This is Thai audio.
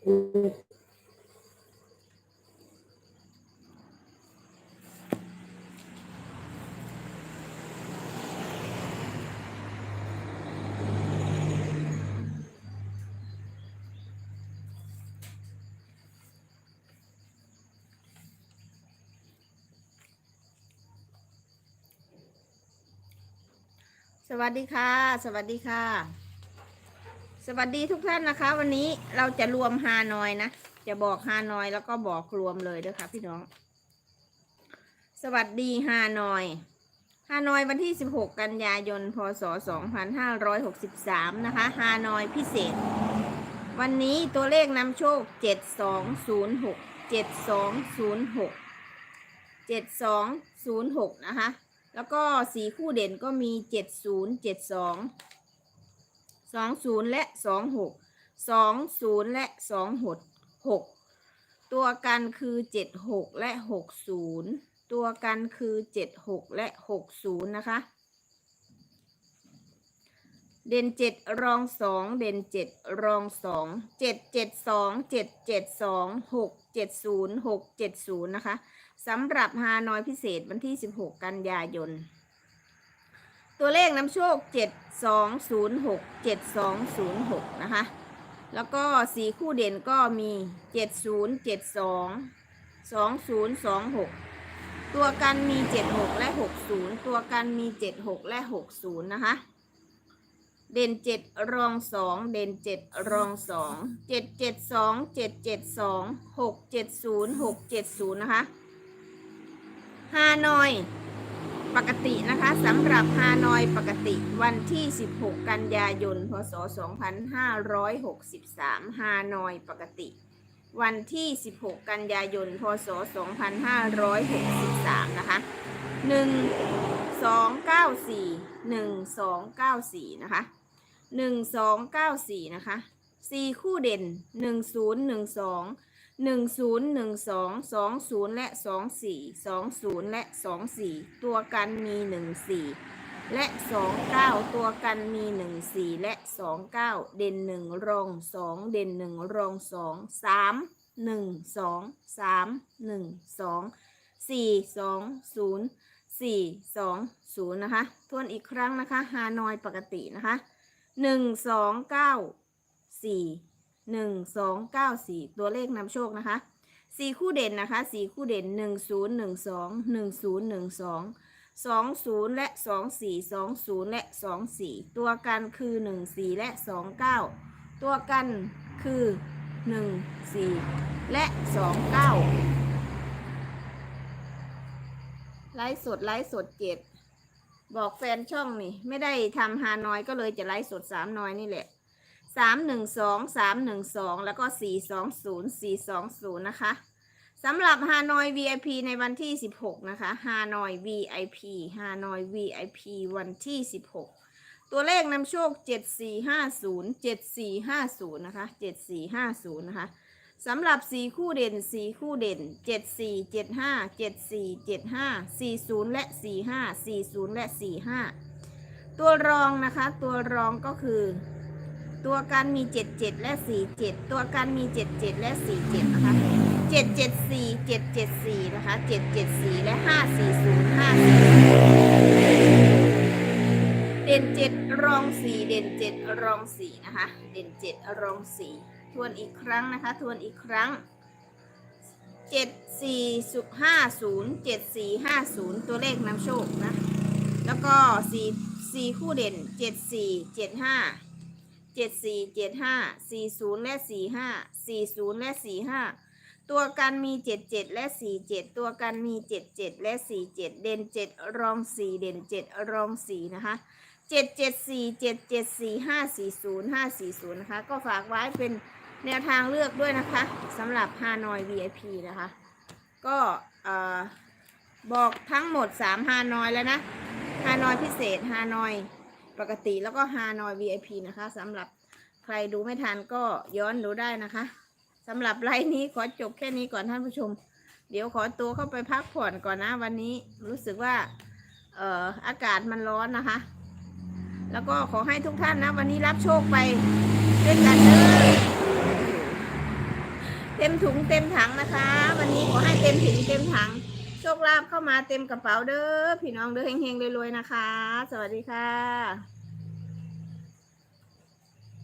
สวัสดีค่ะ สวัสดีค่ะ สวัสดีทุกท่านนะคะ วันนี้เราจะรวมฮานอยนะ จะบอกฮานอยแล้วก็บอกรวมเลยด้วยค่ะพี่น้อง สวัสดีฮานอยฮานอยวันที่ 16 กันยายน พศ 2563 นะคะฮานอยพิเศษ วันนี้ตัวเลขนำโชค 7206 7206 7206 นะคะ แล้วก็สีคู่เด่นก็มี 70 72 20และ26 20และ26 6ตัวกันคือ76และ60ตัวกันคือ76และ60นะคะ เด่นเจ็ดรองสองเด่นเจ็ดรองสองเจ็ดเจ็ดสองเจ็ดเจ็ดสองหกเจ็ดศูนย์หกเจ็ดศูนย์นะคะสำหรับฮานอยพิเศษวันที่สิบหกกันยายน ตัวเลขน้ำโชค 7206 7206 นะคะ แล้วก็สีคู่เด่นก็มี 7072 2026 ตัวกันมี 76 และ 60 ตัวกันมี 76 และ 60 นะคะ เด่น 7 รอง 2 เด่น 7 รอง 2 772 772 670 670 นะคะฮานอย ปกตินะคะสำหรับฮานอยปกติวันที่ 16 กันยายน พศ 2563 ฮานอยปกติ วันที่ 16 กันยายน พศ 2563 นะคะ 1 2 9 4 1 2 9 4 นะคะหนึ่งสองเก้าสี่นะคะสี่คู่เด่นหนึ่งศูนย์ หนึ่งศูนย์หนึ่งสองสองศูนย์และสองสี่สองศูนย์และสองสี่ตัวกันมีหนึ่งสี่และสองเก้าตัวกันมีหนึ่งสี่และสองเก้าเด่นหนึ่งรองสองเด่นหนึ่งรองสองสามหนึ่งสองสามหนึ่งสองสี่สองศูนย์สี่สองศูนย์นะคะ ทวนอีกครั้งนะคะ ฮานอยปกตินะคะหนึ่งสองเก้าสี่ หนึ่งสองเก้าสี่ตัวเลขนำโชคนะคะสี่คู่เด่นนะคะสี่คู่เด่นหนึ่งศูนย์หนึ่งสองหนึ่งศูนย์หนึ่งสองสองศูนย์และสองสี่สองศูนย์และสองสี่ตัวกันคือหนึ่งสี่และสองเก้าตัวกันคือหนึ่งสี่และสองเก้าไลฟ์สดไลฟ์สดเจ็ดบอกแฟนช่องนี่ ไม่ได้ทำฮานอยก็เลยจะไลฟ์สดสามนอยนี่แหละ สามหนึ่งสองสามหนึ่งสองแล้วก็สี่สองศูนย์สี่สองศูนย์นะคะสำหรับฮานอย VIP ในวันที่สิบหกนะคะฮานอย VIP ฮานอย VIP วันที่สิบหกตัวเลขนำโชคเจ็ดสี่ห้าศูนย์เจ็ดสี่ห้าศูนย์นะคะเจ็ดสี่ห้าศูนย์นะคะสำหรับสีคู่เด่นสีคู่เด่นเจ็ดสี่เจ็ดห้าเจ็ดสี่เจ็ดห้าสี่ศูนย์และสี่ห้าสี่ศูนย์และสี่ห้าตัวรองนะคะ ตัวรองก็คือ ตัวกันมีเจ็ดเจ็ดและสี่เจ็ดตัวกันมีเจ็ดเจ็ดและสี่เจ็ดนะคะเจ็ดเจ็ดสี่เจ็ดเจ็ดสี่นะคะเจ็ดเจ็ดสี่และห้าสี่ศูนย์ห้าสี่เด่นเจ็ดรองสี่เด่นเจ็ดรองสี่นะคะ เด่นเจ็ดรองสี่ทวนอีกครั้งนะคะ ทวนอีกครั้งเจ็ดสี่สุห้าศูนย์เจ็ดสี่ห้าศูนย์ตัวเลขนำโชคนะ แล้วก็สี่สี่คู่เด่นเจ็ดสี่เจ็ดห้า เจ็ดสี่เจ็ดห้าสี่ศูนย์และสี่ห้าสี่ศูนย์และสี่ห้าตัวกันมีเจ็ดเจ็ดและสี่เจ็ดตัวกันมีเจ็ดเจ็ดและสี่เจ็ดเด่นเจ็ดรองสี่เด่นเจ็ดรองสี่นะคะเจ็ดเจ็ดสี่เจ็ดเจ็ดสี่ห้าสี่ศูนย์ห้าสี่ศูนย์นะคะ ก็ฝากไว้เป็นแนวทางเลือกด้วยนะคะสำหรับฮานอย VIP นะคะ ก็บอกทั้งหมด3ฮานอยแล้วนะฮานอยพิเศษฮานอย ปกติแล้วก็ฮานอย VIP นะคะสำหรับใครดูไม่ทันก็ย้อนดูได้นะคะสำหรับไลฟ์นี้ขอจบแค่นี้ก่อนท่านผู้ชม เดี๋ยวขอตัวเข้าไปพักผ่อนก่อนนะ วันนี้รู้สึกว่าเอ่ออากาศมันร้อนนะคะ แล้วก็ขอให้ทุกท่านนะ วันนี้รับโชคไปด้วยกันเด้อเต็มถุงเต็มถังนะคะ วันนี้ขอให้เต็มถุงเต็มถัง คลาภเข้ามาเต็มกระเป๋าเด้อพี่น้องเด้อเฮงๆรวยๆนะคะ สวัสดีค่ะ